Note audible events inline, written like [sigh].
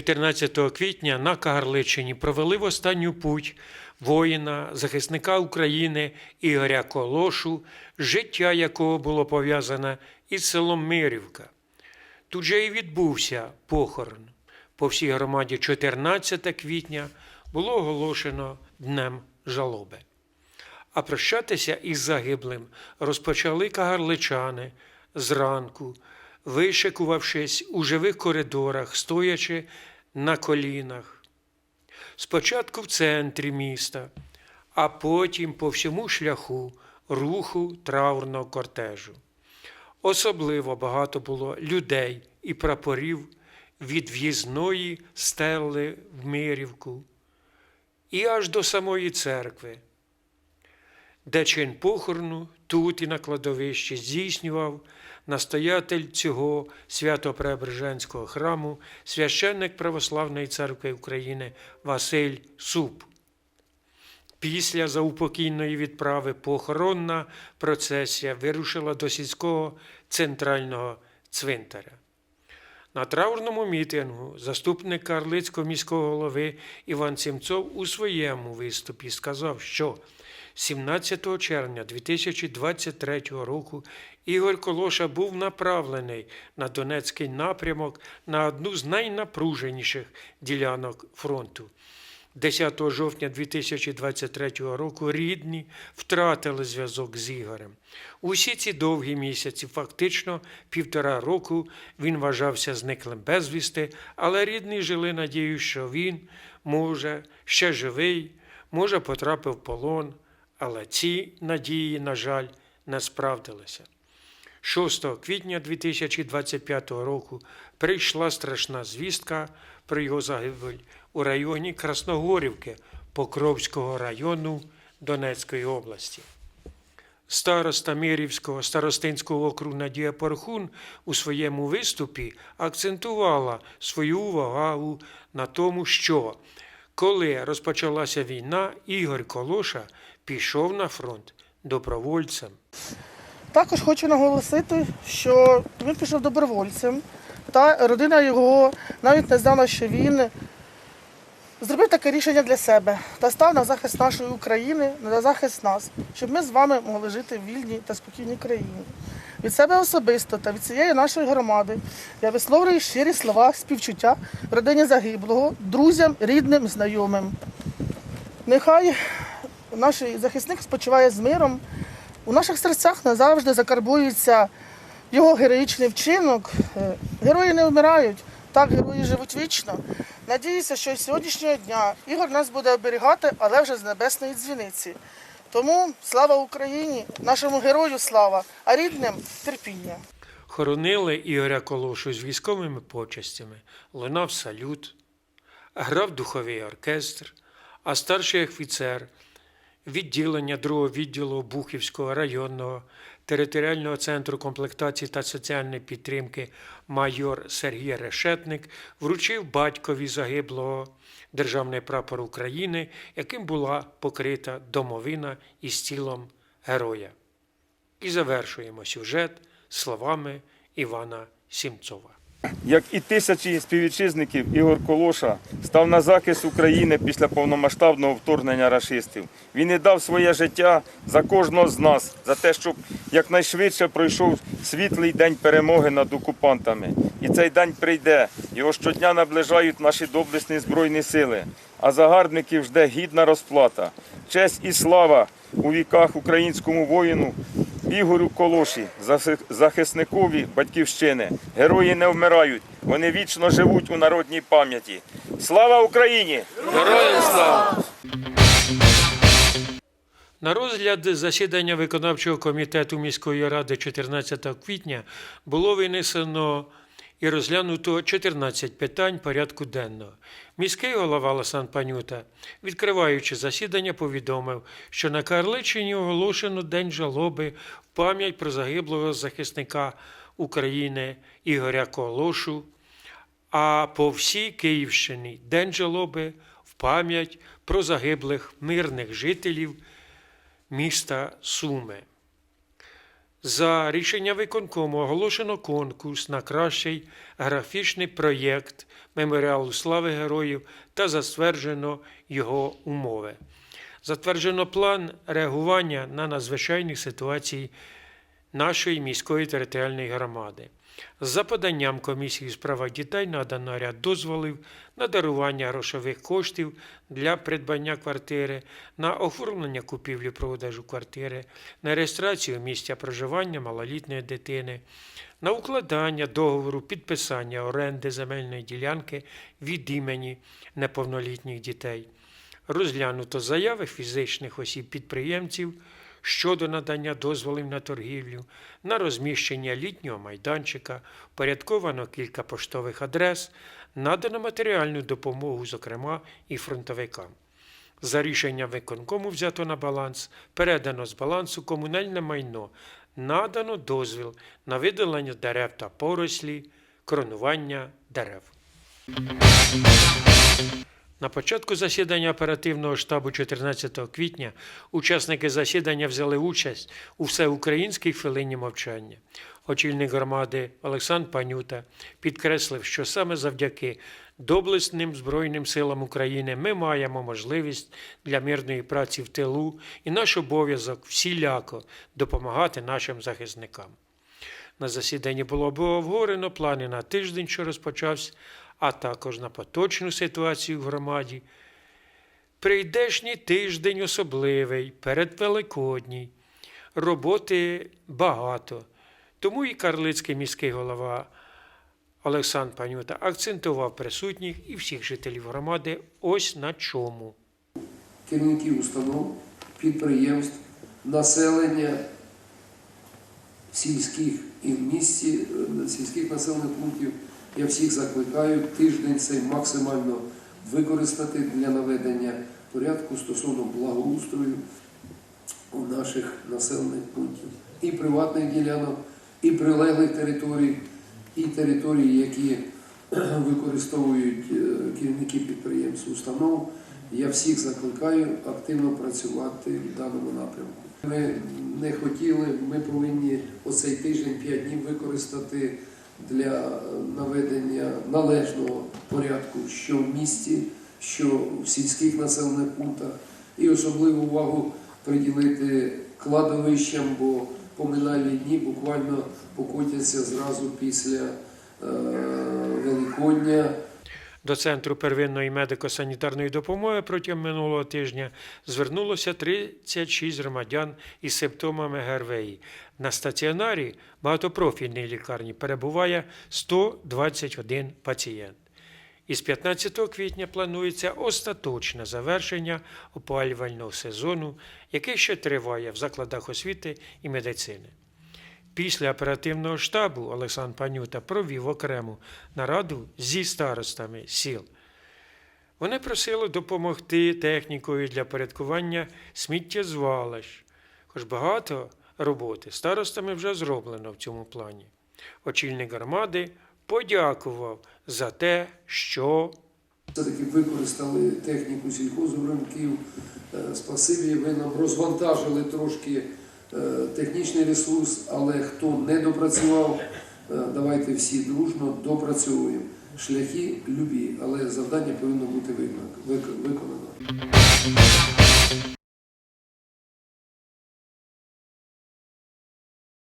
14 квітня на Кагарличині провели в останню путь воїна, захисника України Ігоря Колошу, життя якого було пов'язане із селом Мирівка. Тут же і відбувся похорон. По всій громаді 14 квітня було оголошено Днем жалоби. А прощатися із загиблим розпочали кагарличани зранку, вишикувавшись у живих коридорах, стоячи на колінах. Спочатку в центрі міста, а потім по всьому шляху руху траурного кортежу. Особливо багато було людей і прапорів від в'їзної стели в Мирівку і аж до самої церкви, де чин похорону тут і на кладовищі здійснював настоятель цього свято-преображенського храму, священник Православної церкви України Василь Суп. Після заупокійної відправи похоронна процесія вирушила до сільського центрального цвинтаря. На траурному мітингу заступник Карлицького міського голови Іван Сімцов у своєму виступі сказав, що 17 червня 2023 року Ігор Колоша був направлений на Донецький напрямок на одну з найнапруженіших ділянок фронту. 10 жовтня 2023 року рідні втратили зв'язок з Ігорем. Усі ці довгі місяці, фактично півтора року, він вважався зниклим безвісти, але рідні жили надією, що він, може, ще живий, може, потрапив в полон, але ці надії, на жаль, не справдилися. 6 квітня 2025 року прийшла страшна звістка про його загибель у районі Красногорівки Покровського району Донецької області. Староста Мирівського старостинського округу Надія Порхун у своєму виступі акцентувала свою увагу на тому, що коли розпочалася війна, Ігор Колоша пішов на фронт добровольцем. Також хочу наголосити, що він пішов добровольцем, та родина його навіть не знала, що він зробив таке рішення для себе та став на захист нашої України, на захист нас, щоб ми з вами могли жити в вільній та спокійній країні. Від себе особисто та від цієї нашої громади я висловлюю щирі слова співчуття родині загиблого, друзям, рідним, знайомим. Нехай наш захисник спочиває з миром. У наших серцях назавжди закарбується його героїчний вчинок. Е, Герої не вмирають, так герої живуть вічно. Надіюся, що з сьогоднішнього дня Ігор нас буде оберігати, але вже з небесної дзвіниці. Тому слава Україні, нашому герою слава, а рідним терпіння. Хоронили Ігоря Колошу з військовими почестями, лунав салют, грав духовий оркестр, а старший офіцер відділення другого відділу Бухівського районного територіального центру комплектації та соціальної підтримки майор Сергій Решетник вручив батькові загиблого державний прапор України, яким була покрита домовина із тілом героя. І завершуємо сюжет словами Івана Сімцова. Як і тисячі співвітчизників, Ігор Колоша став на захист України після повномасштабного вторгнення рашистів. Він і дав своє життя за кожного з нас, за те, щоб якнайшвидше пройшов світлий день перемоги над окупантами. І цей день прийде. Його щодня наближають наші доблесні збройні сили. А загарбників жде гідна розплата. Честь і слава у віках українському воїну Ігорю Колоші, захисникові батьківщини. Герої не вмирають, вони вічно живуть у народній пам'яті. Слава Україні! Героям слава! На розгляд засідання виконавчого комітету міської ради 14 квітня було винесено і розглянуто 14 питань порядку денного. Міський голова Ласан Панюта, відкриваючи засідання, повідомив, що на Карличині оголошено День жалоби в пам'ять про загиблого захисника України Ігоря Колошу, а по всій Київщині День жалоби в пам'ять про загиблих мирних жителів міста Суми. За рішення виконкому оголошено конкурс на кращий графічний проєкт Меморіалу слави героїв та затверджено його умови. Затверджено план реагування на надзвичайні ситуації нашої міської територіальної громади. За поданням комісії у справах дітей надано ряд дозволів на дарування грошових коштів для придбання квартири, на оформлення купівлі продажу квартири, на реєстрацію місця проживання малолітньої дитини, на укладання договору підписання оренди земельної ділянки від імені неповнолітніх дітей. Розглянуто заяви фізичних осіб-підприємців щодо надання дозволів на торгівлю, на розміщення літнього майданчика, порядковано кілька поштових адрес, надано матеріальну допомогу, зокрема і фронтовикам. За рішенням виконкому взято на баланс, передано з балансу комунальне майно, надано дозвіл на видалення дерев та порослі, коронування дерев. На початку засідання оперативного штабу 14 квітня учасники засідання взяли участь у всеукраїнській хвилині мовчання. Очільник громади Олександр Панюта підкреслив, що саме завдяки доблесним Збройним силам України ми маємо можливість для мирної праці в тилу і наш обов'язок всіляко допомагати нашим захисникам. На засіданні було обговорено плани на тиждень, що розпочався, а також на поточну ситуацію в громаді. Прийдешній тиждень особливий, передвеликодній. Роботи багато. Тому і карлицький міський голова Олександр Панюта акцентував присутніх і всіх жителів громади ось на чому. керівників установ, підприємств, населення сільських і в місті, е, сільських населених пунктів. Я всіх закликаю тиждень цей максимально використати для наведення порядку стосовно благоустрою у наших населених пунктів. І приватних ділянок, і прилеглих територій, і територій, які [clears throat] використовують е, керівники підприємств, установ. Я всіх закликаю активно працювати в даному напрямку. Ми не хотіли, ми повинні оцей тиждень 5 днів використати для е, наведення належного порядку, що в місті, що в сільських населених пунктах, і особливу увагу приділити кладовищам, бо поминальні дні буквально покотяться зразу після е, Великодня. До Центру первинної медико-санітарної допомоги протягом минулого тижня звернулося 36 громадян із симптомами ГРВІ. На стаціонарі багатопрофільній лікарні перебуває 121 пацієнт. Із 15 квітня планується остаточне завершення опалювального сезону, який ще триває в закладах освіти і медицини. Після оперативного штабу Олександр Панюта провів окрему нараду зі старостами сіл. Вони просили допомогти технікою для порядкування сміттєзвалищ. Хоч багато роботи старостами вже зроблено в цьому плані. Очільник громади подякував за те, що Все-таки використали техніку сільхозобранків. Е, Спасибі, ви нам розвантажили трошки е, технічний ресурс, але хто не допрацював, е, давайте всі дружно допрацьовуємо. Шляхи любі, але завдання повинно бути виконано.